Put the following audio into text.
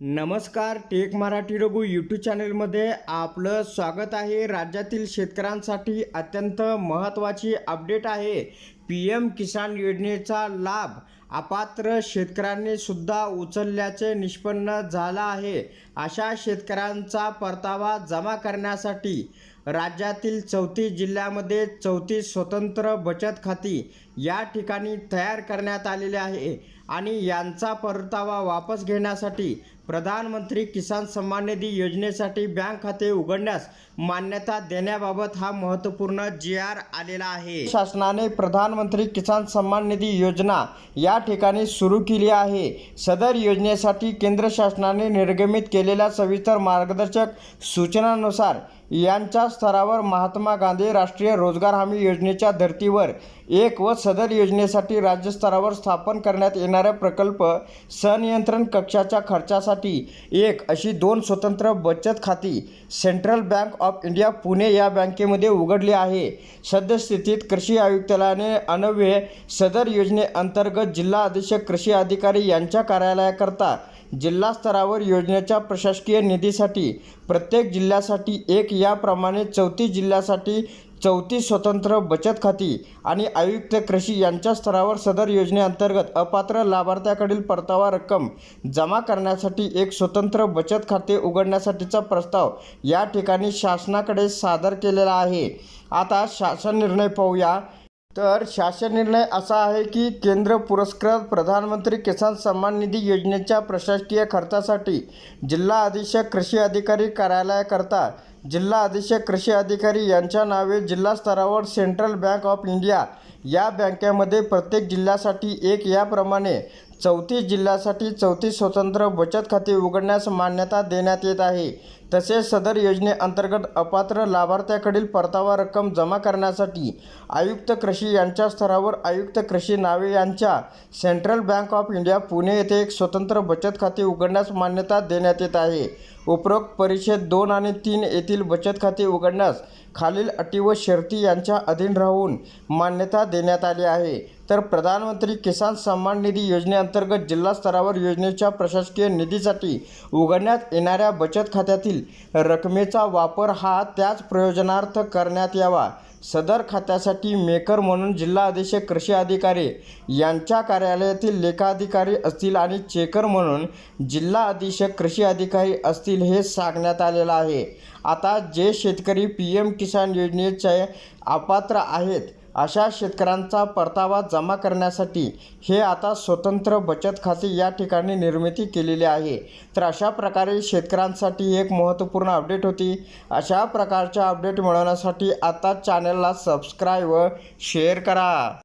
नमस्कार take Marathi Raghu YouTube चॅनलमध्ये आपलं स्वागत आहे. राज्यातील शेतकऱ्यांसाठी अत्यंत महत्त्वाची अपडेट आहे. पी एम किसान योजनेचा लाभ अपात्र शेतकऱ्यांनी सुद्धा उचलल्याचे निष्पन्न झालं आहे. अशा शेतकऱ्यांचा परतावा जमा करण्यासाठी राज्यातील चौतीस जिल्ह्यामध्ये चौतीस स्वतंत्र बचत खाती या ठिकाणी तयार करण्यात आलेले आहे आणि यांचा परतावा वापस घेण्यासाठी प्रधानमंत्री किसान सन्मान निधी योजनेसाठी बँक खाते उघडण्यास मान्यता देण्याबाबत हा महत्त्वपूर्ण जी आर आलेला आहे. शासनाने प्रधानमंत्री किसान सन्मान निधी योजना या ठिकाणी सुरू केली आहे. सदर योजनेसाठी केंद्र शासनाने निर्गमित केलेल्या सविस्तर मार्गदर्शक सूचनानुसार यांच्या स्तरावर महात्मा गांधी राष्ट्रीय रोजगार हमी योजनेच्या धर्तीवर एक व सदर योजनेसाठी राज्यस्तरावर स्थापन करण्यात येणाऱ्या प्रकल्प संनियंत्रण कक्षाच्या खर्चासाठी एक अशी दोन स्वतंत्र बचत खाती central bank of India Pune या बँकेमध्ये उघडली आहे. सद्यस्थितीत कृषी आयुक्तालयाने अनव्ये सदर योजनेअंतर्गत जिल्हा अधीक्षक कृषी अधिकारी यांच्या कार्यालयाकरता जिल्हा स्तरावर योजनेच्या प्रशासकीय निधीसाठी प्रत्येक जिल्ह्यासाठी एक याप्रमाणे चौतीस जिल्ह्यासाठी चौतीस स्वतंत्र बचत खाती आणि आयुक्त कृषी यांच्या स्तरावर सदर योजनेअंतर्गत अपात्र लाभार्थ्याकडील परतावा रक्कम जमा करण्यासाठी एक स्वतंत्र बचत खाते उघडण्यासाठीचा प्रस्ताव या ठिकाणी शासनाकडे सादर केलेला आहे. आता शासन निर्णय पाहूया. तर शासन निर्णय असा आहे की केंद्र पुरस्कृत प्रधानमंत्री किसान सन्मान निधी योजनेच्या प्रशासकीय खर्चासाठी जिल्हा अधीक्षक कृषी अधिकारी कार्यालयाकरता जिल्हा अधीक्षक कृषी अधिकारी यांच्या नावे जिल्हा स्तरावर सेंट्रल बँक ऑफ इंडिया या बँकेमध्ये प्रत्येक जिल्ह्यासाठी एक याप्रमाणे चौतीस जिल्ह्यासाठी चौतीस स्वतंत्र बचत खाते उघडण्यास मान्यता देण्यात येत आहे. तसेच सदर योजनेअंतर्गत अपात्र लाभार्थ्याकडील परतावा रक्कम जमा करण्यासाठी आयुक्त कृषी यांच्या स्तरावर आयुक्त कृषी नावे यांच्या central bank of India Pune येथे एक स्वतंत्र बचत खाते उघडण्यास मान्यता देण्यात येत आहे. उपरोक्त परिषद दोन आणि तीन येथील बचत खाते उघडण्यास खालील अटी व शर्ती यांच्या अधीन राहून मान्यता देण्यात आली आहे. तर प्रधानमंत्री किसान सन्मान निधी योजनेअंतर्गत जिल्हा स्तरावर योजनेच्या प्रशासकीय निधीसाठी उघडण्यात येणाऱ्या बचत खात्यातील रकमेचा वापर हा त्याच प्रयोजनार्थ करण्यात यावा. सदर खात्यासाठी मेकर म्हणून जिल्हा अधीक्षक कृषी अधिकारी यांच्या कार्यालयातील लेखाधिकारी असतील आणि चेकर म्हणून जिल्हा अधीक्षक कृषी अधिकारी असतील हे सांगण्यात आलेलं आहे. आता जे शेतकरी पी एम किसान योजनेचे अपात्र आहेत अशा शेतकऱ्यांचा परतावा जमा करण्यासाठी हे आता स्वतंत्र बचत खाते या ठिकाणी निर्मिती केलेली आहे. तर अशा प्रकारे शेतकऱ्यांसाठी एक महत्त्वपूर्ण अपडेट होती. अशा प्रकारच्या अपडेट मिळवण्यासाठी आता चॅनलला सबस्क्राईब व शेअर करा.